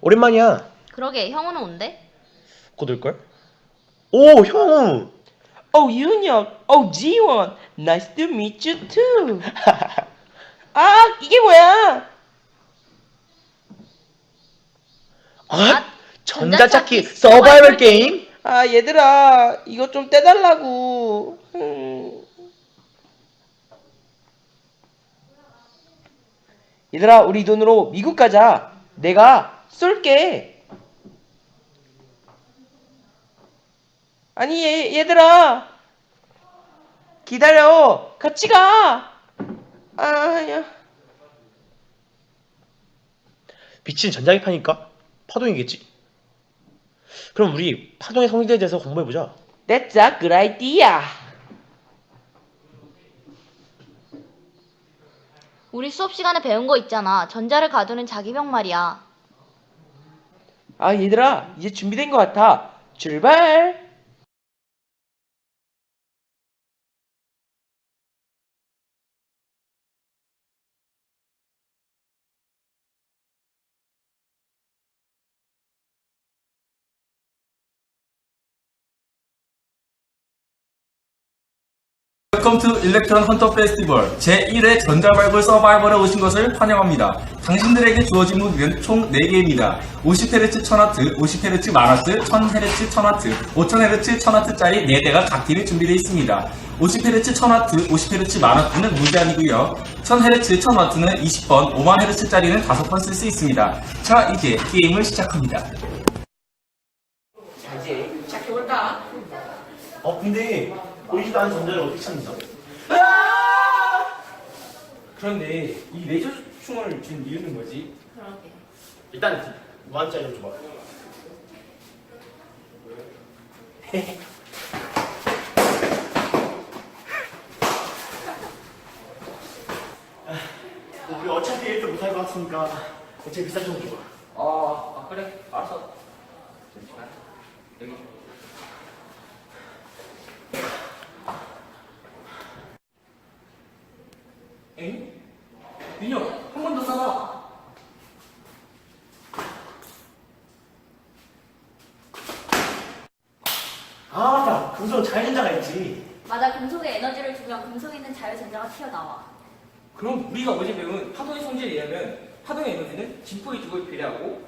오랜만이야. 그러게 형우는 온대? 곧 올걸? 오, 형우! 어 윤혁, 어 지원, nice to meet you too. 아 이게 뭐야? 아, 전자찾기 서바이벌 게임? 아 얘들아 이거 좀 떼달라고. 음. 얘들아 우리 이 돈으로 미국 가자. 내가 쏠게. 아니 얘, 얘들아 기다려 같이 가. 아야. 빛은 전자기파니까 파동이겠지? 그럼 우리 파동의 성질에 대해서 공부해보자. That's a good idea. 우리 수업 시간에 배운 거 있잖아. 전자를 가두는 자기병 말이야. 아 얘들아 이제 준비된 것 같아. 출발. 웰컴 투 일렉트론 헌터 페스티벌 제1회 전자발굴 서바이벌에 오신 것을 환영합니다. 당신들에게 주어진 무기는 총 4개입니다. 50Hz 1000W, 50Hz 만화트, 1000Hz 1000W, 5000Hz 1000W짜리 4대가 각 팀에 준비되어 있습니다. 50Hz 1000W, 50Hz 만화트는 무제한이고요. 1000Hz 1000W는 20번, 5만Hz짜리는 5번 쓸 수 있습니다. 자, 이제 게임을 시작합니다. 어, 근데 보이지도 않은 전자를 어떻게 찾는다? 그런데 이 레이저 충을 준 이유는 뭐지? 일단 무한짜리 좀 줘봐. 우리 어차피 1도 못할 것 같으니까 제일 비싼 좀 줘봐. 아, 아 그래 알았어 잠시만 여기 금속 자유전자가 있지. 맞아, 금속에 에너지를 주면 금속에 있는 자유전자가 튀어나와. 그럼 우리가 어제 배운 파동의 성질에 의하면 파동의 에너지는 진폭의 주고에 비례하고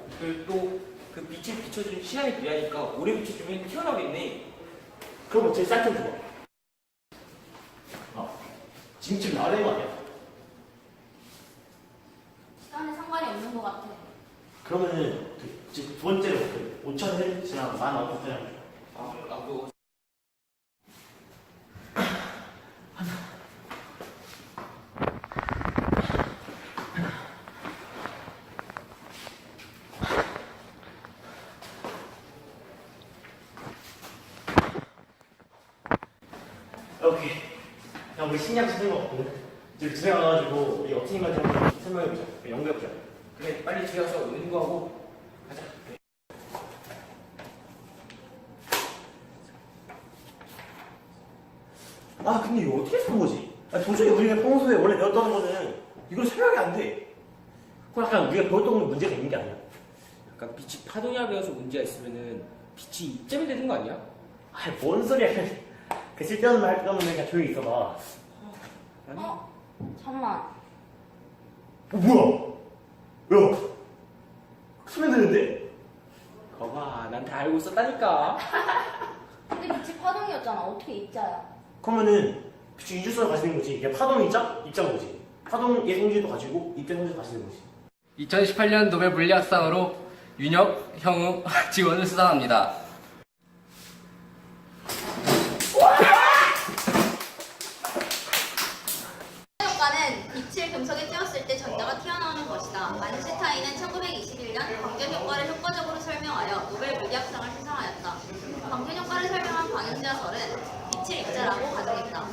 또그 빛을 비춰주는 시간에 비례하니까 오래 비춰주면 튀어나오겠네. 그럼 어떻게 사이클 죽어? 지금쯤 나오는 거 아, 시간에 상관이 없는 것 같아. 그러면은 그, 두 번째로 그 5천 헬 지나 만5 0 0 0 오케이. 야, 우리 신약 찾은 거 같거든. 이제 집에 가가지고 우리 만지 한번 설명해보자. 연구해보자. 그래 빨리 집에 가서 연구하고 가자 아, 근데 이거 어떻게 산 거지? 아, 도저히 우리가 평소에 원래 배웠던 거는 이걸 설명이 안 돼. 그럼 약간 우리가 배웠던 건 문제가 있는 게 아니야. 약간 빛이 파동이라 배워서 문제가 있으면은 빛이 입점이 되는 거 아니야? 아, 뭔 소리야. 그 쓸데없는 말 거면 그냥 조용히 있어봐. 어? 잠만. 어, 뭐야? 야, 소리 들리는데? 거봐 난 다 알고 있었다니까 근데 빛이 파동이었잖아. 어떻게 입자야? 그러면은 빛이 이주성을 가지는 거지. 이게 파동 입자? 입자인 거지. 파동 의 성질도 가지고 입자 성질도 가지는 거지. 2018년 노벨 물리학상으로 윤혁, 형우, 지원을 수상합니다. 효과는 빛을 금속에 띄웠을 때 전자가 튀어나오는 것이다. 아인슈타인은 1921년 광전 효과를 효과적으로 설명하여 노벨 물리학상을 수상하였다. 광전 효과를 설명한 광연지하설은 빛을 입자라고 가정했다.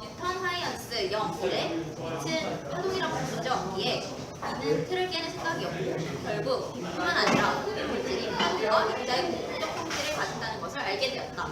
뉴턴 하이언스 영 1에 빛은 파동이라고 불러졌기에 이는 틀을 깨는 생각이었고 결국 빛뿐만 아니라 모든 물질이 파동과 입자의 공통적 성질을 가진다는 것을 알게 되었다.